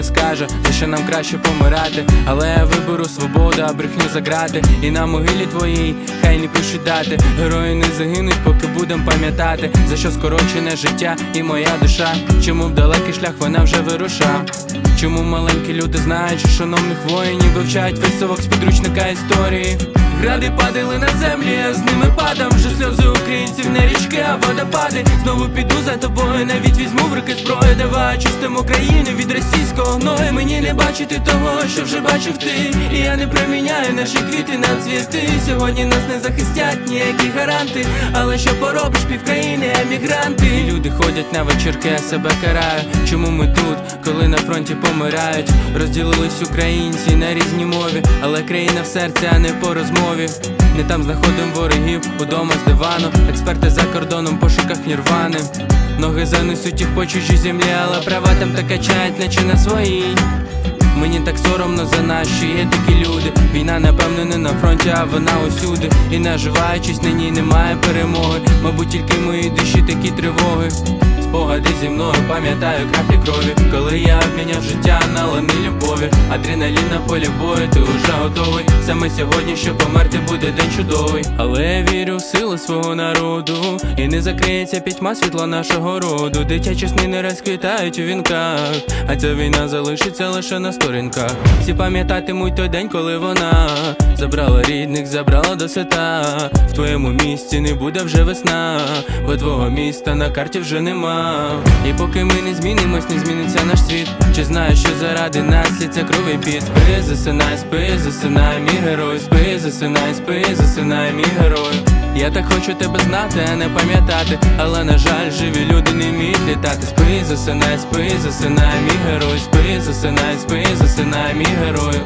не скаже, за що нам краще помирати. Але я виберу свободу, а брехню заграти. І на могилі твоїй хай не пишуть дати. Герої не загинуть, поки будем пам'ятати, за що скорочене життя і моя душа. Чому в далекий шлях вона вже вируша? Чому маленькі люди знають, що шановних воїнів вивчають висовок з підручника історії? Гради падали на землі, я з ними падам. Вже сльози українців не річки, а водопади. Знову піду за тобою, навіть візьму в руки зброю. Давай чистим Україну від російського гною. Мені не бачити того, що вже бачив ти. І я не проміняю наші квіти на цвіти. Сьогодні нас не захистять ніякі гаранти. Але що поробиш півкраїни, емігранти. Люди ходять на вечірки, а себе караю. Чому ми тут, коли на фронті помирають? Розділились українці на різні мові, але країна в серці, а не по розмові. Не там знаходим ворогів, удома з дивану. Експерти за кордоном, пошуках нірвани. Ноги занесуть їх по чужій землі, але права там та качають, наче на своїй. Мені так соромно за нас, що є такі люди. Війна, напевно, не на фронті, а вона усюди. І наживаючись на ній немає перемоги. Мабуть, тільки в моїй душі такі тривоги. Спогади зі мною пам'ятаю краплі крові. Коли я обміняв життя на лани любові. Адреналін на полі бою, ти уже готовий. Саме сьогодні, що померти буде день чудовий. Але я вірю в силу свого народу. І не закриється пітьма світла нашого роду. Дитячі сни не розквітають у вінках. А ця війна залишиться лише на сторінках. Всі пам'ятатимуть той день, коли вона забрала рідних, забрала до свята. В твоєму місті не буде вже весна, бо твого міста на карті вже нема. І поки ми не змінимось, не зміниться наш світ. Чи знаєш, що заради нас це кровий піт? Спи, засинай, спи, засинай, мій герой, спи, засинай, спи, засинай, мій герой. Я так хочу тебе знати, а не пам'ятати. Але на жаль, живі люди не вміють літати. Спи, засинай, спи, засинай, мій герой, спи, засинай, спи, засинай, мій герой.